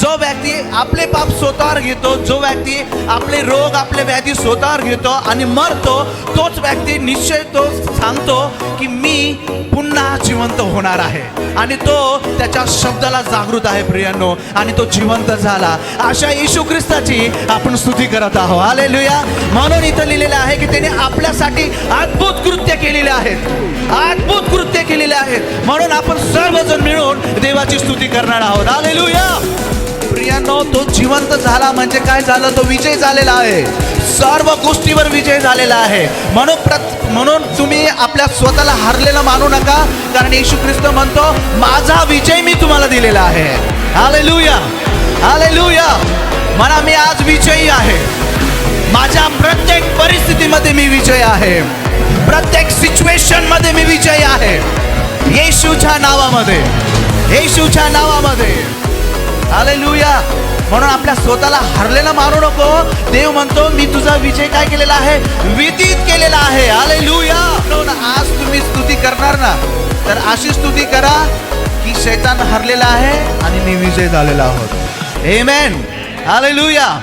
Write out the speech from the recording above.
जो व्यक्ती आपले पाप स्वतःवर घेतो जो व्यक्ती आपले रोग आपले व्याधी स्वतःवर घेतो आणि मरतो तोच व्यक्ती निश्चय तो सांगतो की मी पुन्हा जिवंत होणार आहे. आणि तो त्याच्या शब्दाला जागृत आहे प्रियांनो. आणि तो जिवंत झाला. अशा येशू ख्रिस्ताची आपण स्तुती करत आहोत. लुया म्हणून इथं लिहिलेलं आहे की त्याने आपल्यासाठी अद्भुत कृत्य केलेले आहेत. अद्भुत कृत्य केलेले आहेत. म्हणून आपण सर्वजण मिळून देवाची स्तुती करणार आहोत. हालेलुया. प्रियांनो तो जिवंत झाला म्हणजे काय झालं? तो विजय झालेला आहे. सर्व गोष्टीवर विजय झालेला आहे. म्हणून प्रत म्हणून तुम्ही आपल्या स्वतःला हरलेलं मानू नका. कारण येशू ख्रिस्त म्हणतो माझा विजय मी तुम्हाला दिलेला आहे. हालेलुया हालेलुया म्हणा मी आज विजयी आहे. माझ्या प्रत्येक परिस्थितीमध्ये मी विजय आहे. प्रत्येक सिच्युएशनमध्ये मी विजय आहे. येशूच्या नावामध्ये. येशूच्या नावामध्ये. हालेलुया म्हणून आपल्या स्वतःला हरलेला मारू नको. देव म्हणतो मी तुझा विजय काय केलेला आहे? विदित केलेला आहे. आले म्हणून आज तुम्ही स्तुती करणार ना? तर अशी स्तुती करा की शैतान हरलेला आहे आणि मी विजय झालेला आहोत. Amen. हालेलुया